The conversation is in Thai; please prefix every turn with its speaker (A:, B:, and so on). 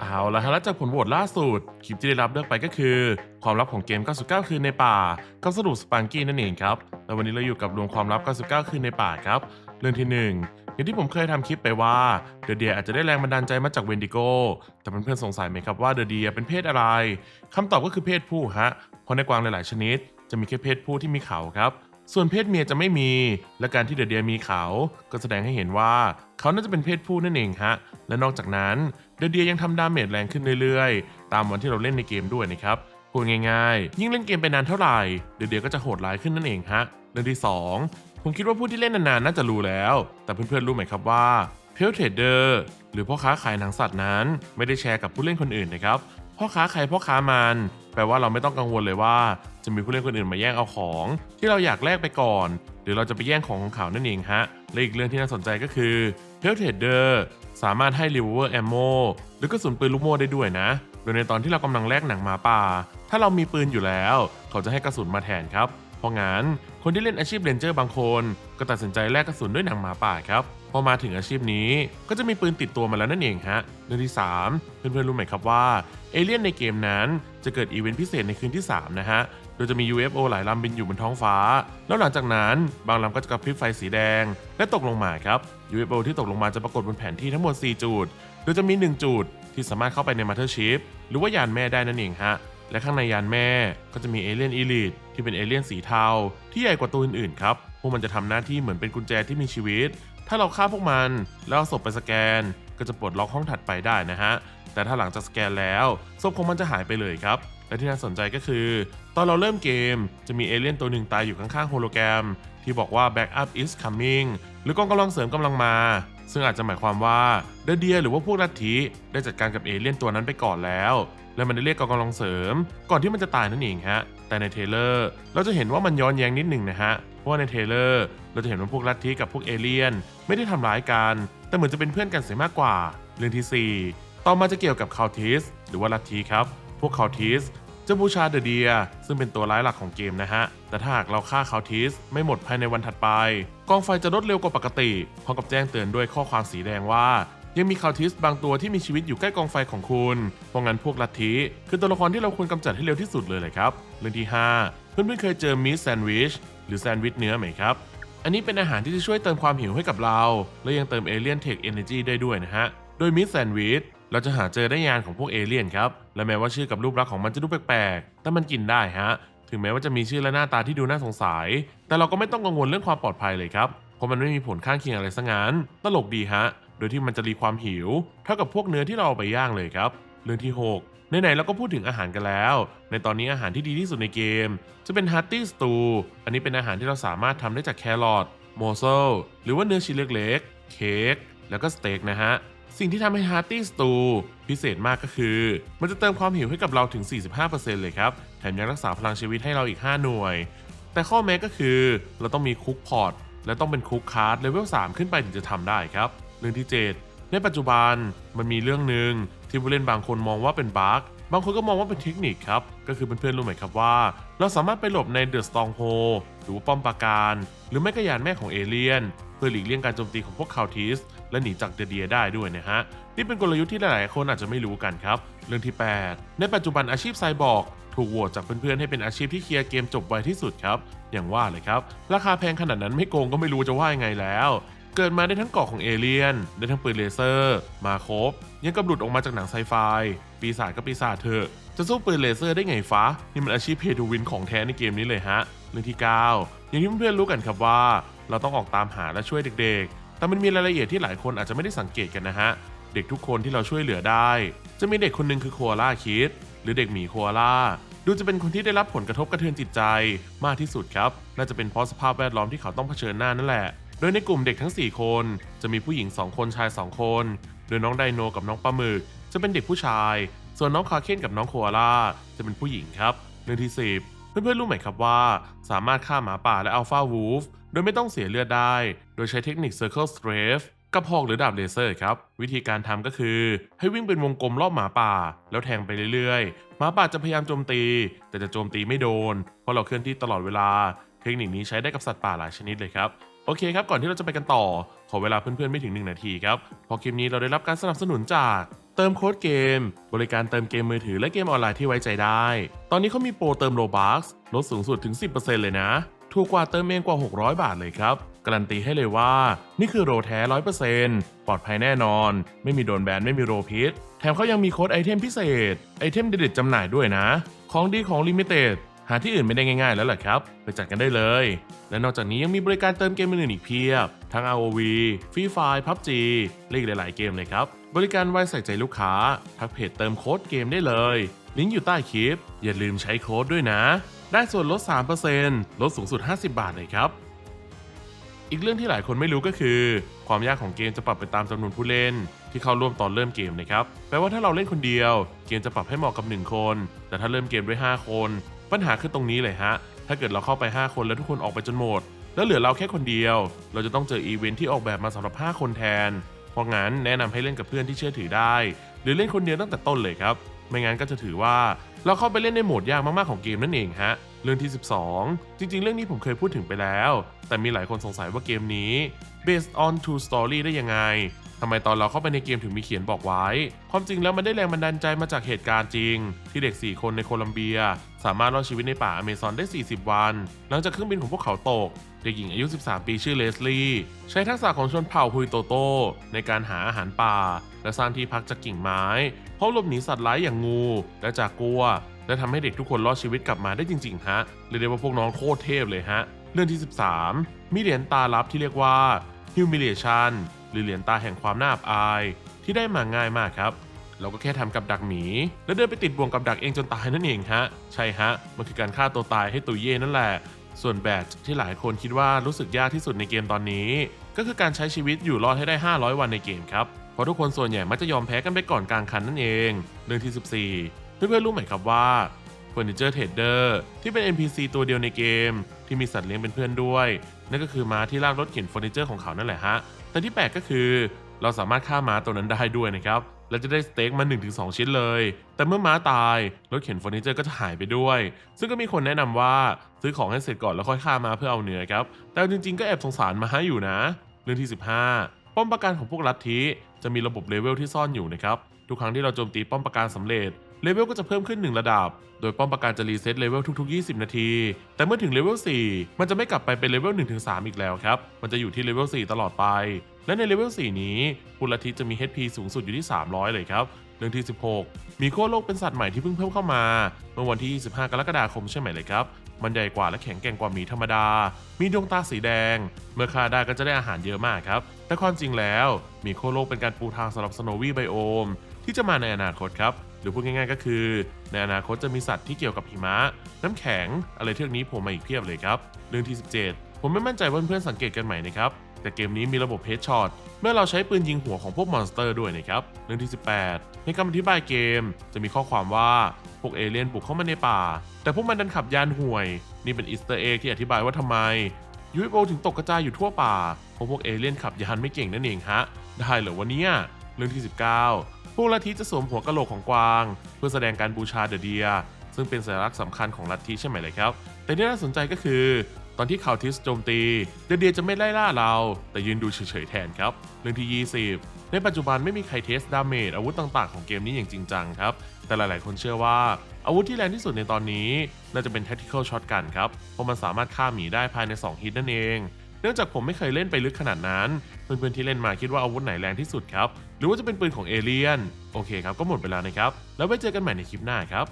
A: เอาละฮะแล้วจากผลโหวตล่าสุด คลิปที่ได้รับเลือกไปก็คือ ความลับของเกม 99 คืนในป่ากับสรุปสปังกี้นั่นเองครับ แล้ววันนี้เราอยู่กับรวมความลับ 99 คืนในป่าครับ เรื่องที่ 1อย่างที่ผมเคยทำคลิปไปว่าเดอะเดียอาจจะได้แรงบันดาลใจมาจากเวนดิโก แต่เพื่อนๆสงสัยไหมครับว่าเดอะเดียเป็นเพศอะไรคำตอบก็คือเพศผู้ฮะ เพราะในกวางหลายๆชนิด จะมีแค่เพศผู้ที่มีเขาครับ ส่วนเพศเมียจะไม่มี และการที่เดอะเดียมีเขา ก็แสดงให้เห็นว่าเขาน่าจะเป็นเพศผู้นั่นเองฮะ และนอกจากนั้น เดอะเดียยังทำดาเมจแรงขึ้นเรื่อยๆ ตามวันที่เราเล่นในเกมด้วยนะครับ พูดง่ายๆ ยิ่งเล่นเกมไปนานเท่าไหร่ เดอะเดียก็จะโหดร้ายขึ้นนั่นเองฮะเรื่องที่ 2 ผมคิดว่าผู้ที่เล่นนานๆน่าจะรู้แล้ว แต่เพื่อนๆรู้ไหมครับว่าเพลเทเดอร์หรือพ่อค้าขายหนังสัตว์นั้น ไม่ได้แชร์กับผู้เล่นคนอื่นนะครับพ่อค้าใครพ่อค้ามัน แปลว่าเราไม่ต้องกังวลเลยว่า จะมีผู้เล่นคนอื่นมาแย่งเอาของ ที่เราอยากแลกไปก่อน หรือเราจะไปแย่งของของเขานั่นเองฮะและอีกเรื่องที่น่าสนใจก็คือเพลเทเดอร์ สามารถให้ r e v o l v e r ammo หรือกระสุนปืนลูกโม่ได้ด้วยนะ โดยในตอนที่เรากำลังแลกหนังหมาป่า ถ้าเรามีปืนอยู่แล้ว เขาจะให้กระสุนมาแทนครับ เพราะงั้นคนที่เล่นอาชีพเรนเจอร์บางคน ก็ตัดสินใจแลกกระสุนด้วยหนังหมาป่าครับ พอมาถึงอาชีพนี้ก็จะมีปืนติดตัวมาแล้วนั่นเองฮะเรื่องที่ 3 เพื่อนๆรู้ไหมครับว่าเอเลี่ยนในเกมนั้นจะเกิดอีเวนต์พิเศษในคืนที่ 3 นะฮะ โดยจะมี UFO หลายลำบินอยู่บนท้องฟ้า แล้วหลังจากนั้นบางลำก็จะกระพริบไฟสีแดง และตกลงมาครับ UFO ที่ตกลงมาจะปรากฏบนแผนที่ทั้งหมด 4 จุด โดยจะมี 1 จุดที่สามารถเข้าไปในมาเธอร์ชิพหรือว่ายานแม่ได้นั่นเองฮะ และข้างในยานแม่ก็จะมีเอเลี่ยนอีลิทที่เป็นเอเลี่ยนสีเทาที่ใหญ่กว่าตัวอื่นๆครับ พวกมันจะทำหน้าที่เหมือนเป็นกุญแจที่มีชีวิต ถ้าเราฆ่าพวกมันแล้วเอาศพไปสแกน ก็จะปลดล็อกห้องถัดไปได้นะฮะ แต่ถ้าหลังจากสแกนแล้วศพของมันจะหายไปเลยครับ และที่น่าสนใจก็คือ ตอนเราเริ่มเกมจะมีเอเลี่ยนตัวหนึ่งตายอยู่ข้างๆโฮโลแกรม ที่บอกว่า backup is coming หรือกองกำลังเสริมกำลังมา ซึ่งอาจจะหมายความว่าเดเดียหรือว่าพวกลัทธิได้จัดการกับเอเลี่ยนตัวนั้นไปก่อนแล้ว และมันได้เรียกกองกำลังเสริม ก่อนที่มันจะตายนั่นเองฮะแต่ในเทเลอร์เราจะเห็นว่ามันย้อนแย้งนิดหนึ่งนะฮะเพราะว่าในเทเลอร์เราจะเห็นว่าพวกลัทธิกับพวกเอเลี่ยน ไม่ได้ทำร้ายกัน แต่เหมือนจะเป็นเพื่อนกันเสียมากกว่า เรื่องที่ 4 ต่อมาจะเกี่ยวกับคาทิสหรือว่าลัทธิครับ พวกคาทิสจะบูชาเดอะเดีย ซึ่งเป็นตัวร้ายหลักของเกมนะฮะ แต่ถ้าหากเราฆ่าคาทิสไม่หมดภายในวันถัดไป กองไฟจะลดเร็วกว่าปกติพร้อมกับแจ้งเตือนด้วยข้อความสีแดงว่ายังมีคาทิสบางตัวที่มีชีวิตอยู่ใกล้กองไฟของคุณ เพราะงั้นพวกลัทธิคือตัวละครที่เราควรกำจัดให้เร็วที่สุดเลยเลยครับ เรื่องที่ 5 เพื่อนๆเคยเจอมิสแซนด์วิชหรือแซนด์วิชเนื้อไหมครับ อันนี้เป็นอาหารที่จะช่วยเติมความหิวให้กับเรา และยังเติมเอเลียนเทคเอเนจีได้ด้วยนะฮะ โดยมิสแซนด์วิช เราจะหาเจอได้ยานของพวกเอเลี่ยนครับ และแม้ว่าชื่อกับรูปลักษณ์ของมันจะดูแปลกๆ แต่มันกินได้ฮะ ถึงแม้ว่าจะมีชื่อและหน้าตาที่ดูน่าสงสัย แต่เราก็ไม่ต้องกังวลเรื่องความปลอดภัยเลยครับ เพราะมันไม่มีผลข้างเคียงอะไรซะงั้น ตลกดีฮะ โดยที่มันจะรีความหิว เท่ากับพวกเนื้อที่เราเอาไปย่างเลยครับ เรื่องที่ 6ไหนๆเราก็พูดถึงอาหารกันแล้ว ในตอนนี้อาหารที่ดีที่สุดในเกม จะเป็น Hearty Stew อันนี้เป็นอาหารที่เราสามารถทำได้จากแครอทโมเซลหรือว่าเนื้อชิ้นเล็กๆ เค้กแล้วก็สเต็กนะฮะ สิ่งที่ทำให้ Hearty Stew พิเศษมากก็คือ มันจะเติมความหิวให้กับเราถึง 45%เลยครับ แถมยังรักษาพลังชีวิตให้เราอีก 5 หน่วย แต่ข้อแม้ก็คือ เราต้องมีคุกพอร์ตและต้องเป็นคุกคาร์ดเลเวล 3 ขึ้นไปถึงจะทำได้ครับ เรื่องที่ 7 ในปัจจุบันมันมีเรื่องหนึ่งที่ผู้เล่นบางคนมองว่าเป็นบั๊กบางคนก็มองว่าเป็นเทคนิคครับ ก็คือเพื่อนๆรู้ไหมครับว่า เราสามารถไปหลบในเดอะสตองโฮหรือว่าป้อมปราการ หรือไม่ก็ยานแม่ของเอเลี่ยน เพื่อหลีกเลี่ยงการโจมตีของพวกคาวทิสและหนีจากเดอะเดียได้ด้วยนะฮะ นี่เป็นกลยุทธ์ที่หลายๆคนอาจจะไม่รู้กันครับ เรื่องที่ 8 ในปัจจุบันอาชีพไซบอร์กถูกโหวตจากเพื่อนๆ ให้เป็นอาชีพที่เคลียร์เกมจบไวที่สุดครับ อย่างว่าเลยครับ ราคาแพงขนาดนั้นไม่โกงก็ไม่รู้จะว่ายังไงแล้ว เกิดมาได้ทั้งเกาะของเอเลี่ยน ได้ทั้งปืนเลเซอร์ มาครบ ยังกับหลุดออกมาจากหนังไซไฟ ปีศาจก็ปีศาจเถอะ จะสู้ปืนเลเซอร์ได้ไงฟ้า นี่มันอาชีพเพทูวินของแท้ในเกมนี้เลยฮะ เรื่องที่ 9 อย่างที่เพื่อนๆรู้กันครับว่า เราต้องออกตามหาและช่วยเด็กๆ แต่มันมีรายละเอียดที่หลายคนอาจจะไม่ได้สังเกตกันนะฮะ เด็กทุกคนที่เราช่วยเหลือได้ จะมีเด็กคนหนึ่งคือโคอาล่าคิด หรือเด็กหมีโคอาล่า ดูจะเป็นคนที่ได้รับผลกระทบกระเทือนจิตใจมากที่สุดครับ น่าจะเป็นเพราะสภาพแวดล้อมที่เขาต้องเผชิญหน้านั่นแหละ โดยในกลุ่มเด็กทั้ง 4 คน จะมีผู้หญิง 2 คนชาย 2 คน โดยน้องไดโนกับน้องปลาหมึกจะเป็นเด็กผู้ชาย ส่วนน้องคาเคนกับน้องโคอาล่าจะเป็นผู้หญิงครับเรื่องที่10เพื่อนๆรู้ไหมครับว่า สามารถฆ่าหมาป่าและอัลฟาวูฟ ยไม่ต้องเสียเลือดได้ โดยใช้เทคนิค Circle Strafe กับหอกหรือดาบเลเซอร์ครับ วิธีการทำก็คือ ให้วิ่งเป็นวงกลมรอบหมาป่า แล้วแทงไปเรื่อยๆ หมาป่าจะพยายามโจมตี แต่จะโจมตีไม่โดน เพราะเราเคลื่อนที่ตลอดเวลา เทคนิคนี้ใช้ได้กับสัตว์ป่าหลายชนิดเลยครับโอเคครับ ก่อนที่เราจะไปกันต่อ ขอเวลาเพื่อนๆไม่ถึง 1 นาทีครับพราะคลิปนี้เราได้รับการสนับสนุนจากเติมโค้ดเกม บริการเติมเกมมือถือและเกมออนไลน์ที่ไว้ใจได้ ตอนนี้เขามีโปรเติมโลบัคลดสูงสุดถึง 10%เลยนะ ถูกกว่าเติมเองกว่า 600 บาทเลยครับ การันตีให้เลยว่า นี่คือโรแท้100%ปอร์เซ็นต์ปลอดภัยแน่นอน ไม่มีโดนแบนไม่มีโรพิษ แถมเขายังมีโค้ดไอเทมพิเศษ ไอเทมเด็ดๆจำหน่ายด้วยนะ ของดีของลิมิเต็ดหาที่อื่นไม่ได้ง่ายๆแล้วแหละครับ ไปจัดกันได้เลย และนอกจากนี้ยังมีบริการเติมเกมอื่นอีกเพียบ ทั้ง ROV Free Fire PUBG และอีกหลาย ๆ เกมเลยครับ บริการไว้ใส่ใจลูกค้า ทักเพจเติมโค้ดเกมได้เลย ลิงก์อยู่ใต้คลิป อย่าลืมใช้โค้ดด้วยนะ ได้ส่วนลด 3%ลดสูงสุด 50 บาทเลยครับ อีกเรื่องที่หลายคนไม่รู้ก็คือ ความยากของเกมจะปรับไปตามจำนวนผู้เล่น ที่เข้าร่วมตอนเริ่มเกมนะครับ แปลว่าถ้าเราเล่นคนเดียว เกมจะปรับให้เหมาะกับ 1 คน แต่ถ้าเริ่มเกมด้วย 5 คน ปัญหาคือตรงนี้เลยฮะ ถ้าเกิดเราเข้าไป 5 คนแล้วทุกคนออกไปจนหมด แล้วเหลือเราแค่คนเดียว เราจะต้องเจออีเวนท์ที่ออกแบบมาสำหรับ 5 คนแทน เพราะงั้นแนะนำให้เล่นกับเพื่อนที่เชื่อถือได้ หรือเล่นคนเดียวตั้งแต่ต้นเลยครับ ไม่งั้นก็จะถือว่า เราเข้าไปเล่นในโหมดยากมากๆของเกมนั่นเองฮะ เรื่องที่ 12 จริงๆ เรื่องนี้ผมเคยพูดถึงไปแล้ว แต่มีหลายคนสงสัยว่าเกมนี้ based on true story ได้ยังไงทำไมตอนเราเข้าไปในเกมถึงมีเขียนบอกไว้ ความจริงแล้วมันได้แรงบันดาลใจมาจากเหตุการณ์จริง ที่เด็ก 4 คนในโคลัมเบีย สามารถรอดชีวิตในป่าอเมซอนได้ 40 วัน หลังจากเครื่องบินของพวกเขาตก เด็กหญิงอายุ 13 ปีชื่อเลสลี่ ใช้ทักษะของชนเผ่าฮุยโตโต ในการหาอาหารป่า และสร้างที่พักจากกิ่งไม้ เพราะหลบหนีสัตว์ร้ายอย่างงู และจากกัว และทำให้เด็กทุกคนรอดชีวิตกลับมาได้จริงๆฮะเรียกได้ว่าพวกน้องโคตรเทพเลยฮะเรื่องที่ 13 มีเหรียญตาลับที่เรียกว่า humiliation หรือเหรียญตาแห่งความน่าอับอาย ที่ได้มาง่ายมากครับเราก็แค่ทำกับดักหมี แล้วเดินไปติดบ่วงกับดักเองจนตายนั่นเองฮะ ใช่ฮะ มันคือการฆ่าตัวตายให้ตัวเย่นั่นแหละ ส่วนแบตที่หลายคนคิดว่ารู้สึกยากที่สุดในเกมตอนนี้ ก็คือการใช้ชีวิตอยู่รอดให้ได้ 500 วันในเกมครับ ราะทุกคนส่วนใหญ่มักจะยอมแพ้กันไปก่อนกลางคันนั่นเอง เรื่องที่ 14 เพื่อนๆรู้ไหมครับว่า Furniture Trader ที่เป็น NPC ตัวเดียวในเกม ที่มีสัตว์เลี้ยงเป็นเพื่อนด้วย นั่นก็คือม้าที่ลากรถเข็นเฟอร์นิเจอร์ของเขานั่นแหละฮะ แต่ที่แปลกก็คือ เราสามารถฆ่าม้าตัวนั้นได้ด้วยนะครับและจะได้สเต็กมา 1-2 ชิ้นเลย แต่เมื่อม้าตาย รถเข็นเฟอร์นิเจอร์ก็จะหายไปด้วย ซึ่งก็มีคนแนะนำว่าซื้อของให้เสร็จก่อนแล้วค่อยฆ่าม้าเพื่อเอาเนื้อครับ แต่จริงๆก็แอบสงสารม้าอยู่นะ เรื่องที่ 15 ป้อมปราการของพวกลัทธิ จะมีระบบเลเวลที่ซ่อนอยู่นะครับ ทุกครั้งที่เราโจมตีป้อมปราการสำเร็จ เลเวลก็จะเพิ่มขึ้น 1 ระดับ โดยป้อมปราการจะรีเซ็ตเลเวลทุก ๆ 20 นาที แต่เมื่อถึงเลเวล 4 มันจะไม่กลับไปเป็นเลเวล 1-3 อีกแล้วครับ มันจะอยู่ที่เลเวล 4 ตลอดไป และในเลเวล 4 นี้พุณลัทธิจะมี HP สูงสุดอยู่ที่ 300 เลยครับเรื่องที่ 16 มีขั้วโลกเป็นสัตว์ใหม่ที่เพิ่งเพิ่มเข้ามา เมื่อวันที่ 25 กรกฎาคมใช่ไหมเลยครับ มันใหญ่กว่าและแข็งแกร่งกว่าหมีธรรมดา มีดวงตาสีแดง เมื่อฆ่าได้ก็จะได้อาหารเยอะมากครับ แต่ความจริงแล้วมีขั้วโลกเป็นการปูทางสำหรับสโนวี่ไบโอม ที่จะมาในอนาคตครับ หรือพูดง่ายๆก็คือ ในอนาคตจะมีสัตว์ที่เกี่ยวกับหิมะ น้ำแข็ง อะไรเทือกนี้โผมมาอีกเพียบเลยครับเรื่องที่ 17 ผมไม่มั่นใจว่าเพื่อนๆสังเกตกันไหมนะครับแต่เกมนี้มีระบบเฮดช็อตเมื่อเราใช้ปืนยิงหัวของพวกมอนสเตอร์ด้วยนะครับ เรื่องที่ 18 ในคำอธิบายเกมจะมีข้อความว่า พวกเอเลี่ยนบุกเข้ามาในป่า แต่พวกมันดันขับยานห่วย นี่เป็นอีสเตอร์เอ็กที่อธิบายว่าทำไม UFO ถึงตกกระจายอยู่ทั่วป่า เพราะพวกเอเลี่ยนขับยานไม่เก่งนั่นเองฮะ ได้เหรอวะเนี่ย เรื่องที่ 19 พวกลัทธิจะสวมหัวกะโหลกของกวาง เพื่อแสดงการบูชาเดอะเดีย ซึ่งเป็นสัญลักษณ์สำคัญของลัทธิใช่ไหมเลยครับ แต่ที่น่าสนใจก็คือ ตอนที่ข่าวทิสโจมตี เดอะเดียจะไม่ไล่ล่าเรา แต่ยืนดูเฉยๆแทนครับ เรื่องที่ 20 ในปัจจุบันไม่มีใครเทสดาเมจอาวุธต่างๆของเกมนี้อย่างจริงจังครับ แต่หลาย ๆ คนเชื่อว่าอาวุธที่แรงที่สุดในตอนนี้ น่าจะเป็น Tactical Shotgun ครับ เพราะมันสามารถฆ่าหมีได้ภายใน 2 ฮิตนั่นเอง เนื่องจากผมไม่เคยเล่นไปลึกขนาดนั้น เพื่อน ๆ ที่เล่นมาคิดว่าอาวุธไหนแรงที่สุดครับ หรือว่าจะเป็นปืนของเอเลียน โอเคครับ ก็หมดเวลานะครับ แล้วไว้เจอกันใหม่ในคลิปหน้าครับ